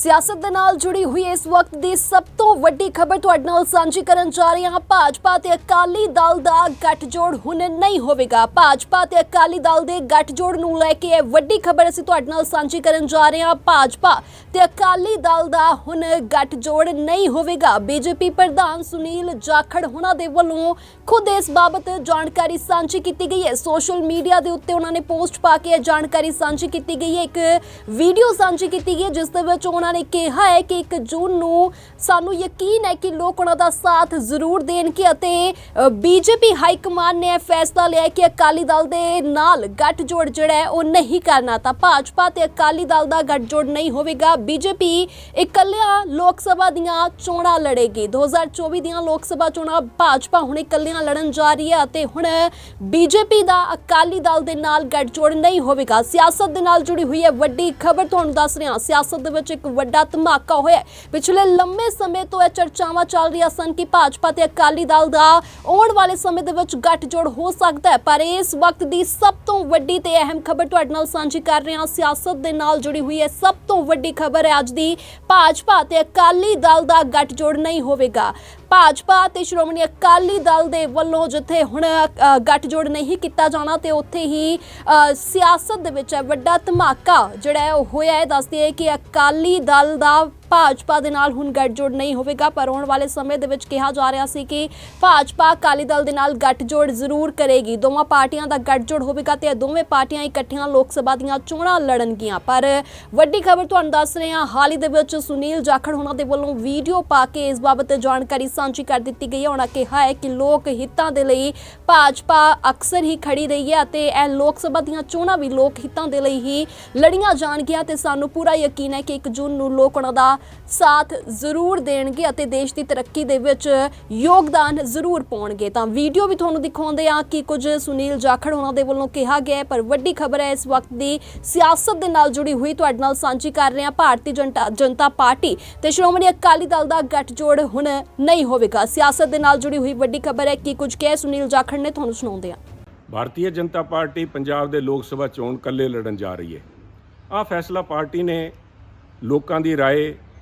ਸਿਆਸਤ ਦੇ ਨਾਲ ਜੁੜੀ ਹੋਈ ਇਸ ਵਕਤ ਦੀ ਸਭ ਤੋਂ ਵੱਡੀ ਖਬਰ ਤੁਹਾਡੇ ਨਾਲ ਸਾਂਝੀ ਕਰਨ ਜਾ ਰਹੇ ਹਾਂ। ਭਾਜਪਾ ਤੇ ਅਕਾਲੀ ਦਲ ਦਾ ਗੱਠਜੋੜ ਹੁਣ ਨਹੀਂ ਹੋਵੇਗਾ। ਭਾਜਪਾ ਤੇ ਅਕਾਲੀ ਦਲ ਦੇ ਗੱਠਜੋੜ ਨੂੰ ਲੈ ਕੇ ਇਹ ਵੱਡੀ ਖਬਰ ਅਸੀਂ ਤੁਹਾਡੇ ਨਾਲ ਸਾਂਝੀ ਕਰਨ ਜਾ ਰਹੇ ਹਾਂ। ਭਾਜਪਾ ਤੇ ਅਕਾਲੀ ਦਲ ਦਾ ਹੁਣ ਗੱਠਜੋੜ ਨਹੀਂ ਹੋਵੇਗਾ। ਬੀਜੇਪੀ ਪ੍ਰਧਾਨ ਸੁਨੀਲ ਜਾਖੜ ਹੁਣਾਂ ਦੇ ਵੱਲੋਂ ਖੁਦ ਇਸ ਬਾਬਤ ਜਾਣਕਾਰੀ ਸਾਂਝੀ ਕੀਤੀ ਗਈ ਹੈ। ਸੋਸ਼ਲ ਮੀਡੀਆ ਦੇ ਉੱਤੇ ਉਹਨਾਂ ਨੇ ਪੋਸਟ ਪਾ ਕੇ ਇਹ ਜਾਣਕਾਰੀ ਸਾਂਝੀ ਕੀਤੀ ਗਈ ਹੈ। ਇੱਕ ਵੀਡੀਓ ਸਾਂਝੀ ਕੀਤੀ ਗਈ ਹੈ, ਜਿਸ ਦੇ ਵਿੱਚ ਉਹਨਾਂ ਨੇ ਕਿਹਾ ਹੈ ਕਿ 1 ਜੂਨ ਨੂੰ ਸਾਨੂੰ ਯਕੀਨ ਹੈ ਕਿ ਲੋਕ ਉਹਨਾਂ ਦਾ ਸਾਥ ਜ਼ਰੂਰ ਦੇਣਗੇ ਅਤੇ ਬੀਜੇਪੀ ਹਾਈ ਕਮਾਂਡ ਨੇ ਫੈਸਲਾ ਲਿਆ ਕਿ ਅਕਾਲੀ ਦਲ ਦੇ ਨਾਲ ਗੱਠਜੋੜ ਜਿਹੜਾ ਹੈ ਉਹ ਨਹੀਂ ਕਰਨਾ। ਤਾਂ ਭਾਜਪਾ ਤੇ ਅਕਾਲੀ ਦਲ ਦਾ ਗੱਠਜੋੜ ਨਹੀਂ ਹੋਵੇਗਾ। ਬੀਜੇਪੀ ਇਕੱਲਿਆਂ ਲੋਕ ਸਭਾ ਦੀਆਂ ਚੋਣਾਂ ਲੜੇਗੀ। 2024 ਦੀਆਂ ਲੋਕ ਸਭਾ ਚੋਣਾਂ ਭਾਜਪਾ ਹੁਣ ਇਕੱਲਿਆਂ ਲੜਨ ਜਾ ਰਹੀ ਹੈ ਅਤੇ ਹੁਣ ਬੀਜੇਪੀ ਦਾ ਅਕਾਲੀ ਦਲ ਦੇ ਨਾਲ ਗੱਠਜੋੜ ਨਹੀਂ ਹੋਵੇਗਾ। ਸਿਆਸਤ ਦੇ ਨਾਲ ਜੁੜੀ ਹੋਈ ਹੈ ਵੱਡੀ ਖਬਰ ਤੁਹਾਨੂੰ ਦੱਸ ਰਿਹਾ। ਸਿਆਸਤ ਦੇ ਵਿੱਚ ਇੱਕ ਵੱਡਾ ਧਮਾਕਾ ਹੋਇਆ ਪਿਛਲੇ ਲੰਮੇ ਸਮੇਂ ਤੋਂ ਇਹ ਚਰਚਾਵਾਂ ਚੱਲ ਰਹੀਆਂ ਸਨ ਕਿ ਭਾਜਪਾ ਤੇ ਅਕਾਲੀ ਦਲ ਦਾ ਆਉਣ ਵਾਲੇ ਸਮੇਂ ਦੇ ਵਿੱਚ ਗੱਠਜੋੜ ਹੋ ਸਕਦਾ ਹੈ। ਪਰ ਇਸ ਵਕਤ ਦੀ ਸਭ ਤੋਂ ਵੱਡੀ ਤੇ ਅਹਿਮ ਖਬਰ ਤੁਹਾਡੇ ਨਾਲ ਸਾਂਝੀ ਕਰ ਰਹੇ ਹਾਂ। ਸਿਆਸਤ ਦੇ ਨਾਲ ਜੁੜੀ ਹੋਈ ਹੈ ਸਭ ਤੋਂ ਵੱਡੀ ਖਬਰ ਹੈ। ਅੱਜ ਦੀ ਭਾਜਪਾ ਤੇ ਅਕਾਲੀ ਦਲ ਦਾ ਗੱਠਜੋੜ ਨਹੀਂ ਹੋਵੇਗਾ। ਭਾਜਪਾ ਤੇ ਸ਼੍ਰੋਮਣੀ ਅਕਾਲੀ ਦਲ ਦੇ ਵੱਲੋਂ ਜਿੱਥੇ ਹੁਣ ਅ, ਗੱਠਜੋੜ ਨਹੀਂ ਕੀਤਾ ਜਾਣਾ ਤੇ ਉੱਥੇ ਹੀ ਸਿਆਸਤ ਦੇ ਵਿੱਚ ਹੈ ਵੱਡਾ ਧਮਾਕਾ ਜਿਹੜਾ ਉਹ ਹੋਇਆ ਹੈ। ਦੱਸਦੀ ਹੈ ਕਿ ਅਕਾਲੀ ਦਲ ਦਾ ਭਾਜਪਾ ਦੇ ਨਾਲ ਹੁਣ ਗੱਠਜੋੜ ਨਹੀਂ ਹੋਵੇਗਾ, ਪਰ ਆਉਣ ਵਾਲੇ ਸਮੇਂ ਦੇ ਵਿੱਚ ਕਿਹਾ ਜਾ ਰਿਹਾ ਸੀ ਕਿ ਭਾਜਪਾ ਅਕਾਲੀ ਦਲ ਦੇ ਨਾਲ ਗੱਠਜੋੜ ਜ਼ਰੂਰ ਕਰੇਗੀ। ਦੋਵਾਂ ਪਾਰਟੀਆਂ ਦਾ ਗੱਠਜੋੜ ਹੋਵੇਗਾ ਤੇ ਇਹ ਦੋਵੇਂ ਪਾਰਟੀਆਂ ਇਕੱਠੀਆਂ ਲੋਕ ਸਭਾ ਦੀਆਂ ਚੋਣਾਂ ਲੜਨਗੀਆਂ। ਪਰ ਵੱਡੀ ਖਬਰ ਤੁਹਾਨੂੰ ਦੱਸ ਰਹੇ ਹਾਂ, ਹਾਲ ਹੀ ਦੇ ਵਿੱਚ ਸੁਨੀਲ ਜਾਖੜ ਉਹਨਾਂ ਦੇ ਵੱਲੋਂ ਵੀਡੀਓ ਪਾ ਕੇ ਇਸ ਬਾਬਤ ਜਾਣਕਾਰੀ ਸਾਂਝੀ ਕਰ ਦਿੱਤੀ ਗਈ ਹੈ। ਉਹਨਾਂ ਕਿਹਾ ਹੈ ਕਿ ਲੋਕ ਹਿੱਤਾਂ ਦੇ ਲਈ ਭਾਜਪਾ ਅਕਸਰ ਹੀ ਖੜੀ ਰਹੀ ਹੈ ਅਤੇ ਇਹ ਲੋਕ ਸਭਾ ਦੀਆਂ ਚੋਣਾਂ ਵੀ ਲੋਕ ਹਿੱਤਾਂ ਦੇ ਲਈ ਹੀ ਲੜੀਆਂ ਜਾਣਗੀਆਂ ਤੇ ਸਾਨੂੰ ਪੂਰਾ ਯਕੀਨ ਹੈ ਕਿ 1 ਜੂਨ ਨੂੰ ਲੋਕ ਉਹਨਾਂ ਦਾ ਸਾਥ ਜ਼ਰੂਰ ਦੇਣਗੇ ਅਤੇ ਦੇਸ਼ ਦੀ ਤਰੱਕੀ ਦੇ ਵਿੱਚ ਯੋਗਦਾਨ ਜ਼ਰੂਰ ਪਾਉਣਗੇ। ਤਾਂ ਵੀਡੀਓ ਵੀ ਤੁਹਾਨੂੰ ਦਿਖਾਉਂਦੇ ਆ ਕਿ ਕੁਝ ਸੁਨੀਲ ਜਾਖੜ ਉਹਨਾਂ ਦੇ ਵੱਲੋਂ ਕਿਹਾ ਗਿਆ ਪਰ ਵੱਡੀ ਖਬਰ ਹੈ, ਇਸ ਵਕਤ ਦੀ ਸਿਆਸਤ ਦੇ ਨਾਲ ਜੁੜੀ ਹੋਈ ਤੁਹਾਡੇ ਨਾਲ ਸਾਂਝੀ ਕਰ ਰਹੇ ਹਾਂ ਭਾਰਤੀ ਜਨਤਾ ਪਾਰਟੀ ਤੇ ਸ਼੍ਰੋਮਣੀ ਅਕਾਲੀ ਦਲ ਦਾ ਗੱਠਜੋੜ ਹੁਣ ਨਹੀਂ ਹੋਵੇਗਾ। ਸਿਆਸਤ ਦੇ ਨਾਲ ਜੁੜੀ ਹੋਈ ਵੱਡੀ ਖਬਰ ਹੈ ਕਿ ਕੁਝ ਕਹਿ ਸੁਨੀਲ ਜਾਖੜ ਨੇ ਤੁਹਾਨੂੰ ਸੁਣਾਉਂਦੇ ਆ ਭਾਰਤੀ ਜਨਤਾ ਪਾਰਟੀ ਪੰਜਾਬ ਦੇ ਲੋਕ ਸਭਾ ਚੋਣ ਕੱਲੇ ਲੜਨ ਜਾ ਰਹੀ ਹੈ। ਆ ਫੈਸਲਾ ਪਾਰਟੀ ਨੇ ਲੋਕਾਂ ਦੀ ਰਾਏ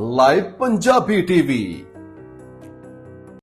ਲਾਈਵ ਪੰਜਾਬੀ ਟੀਵੀ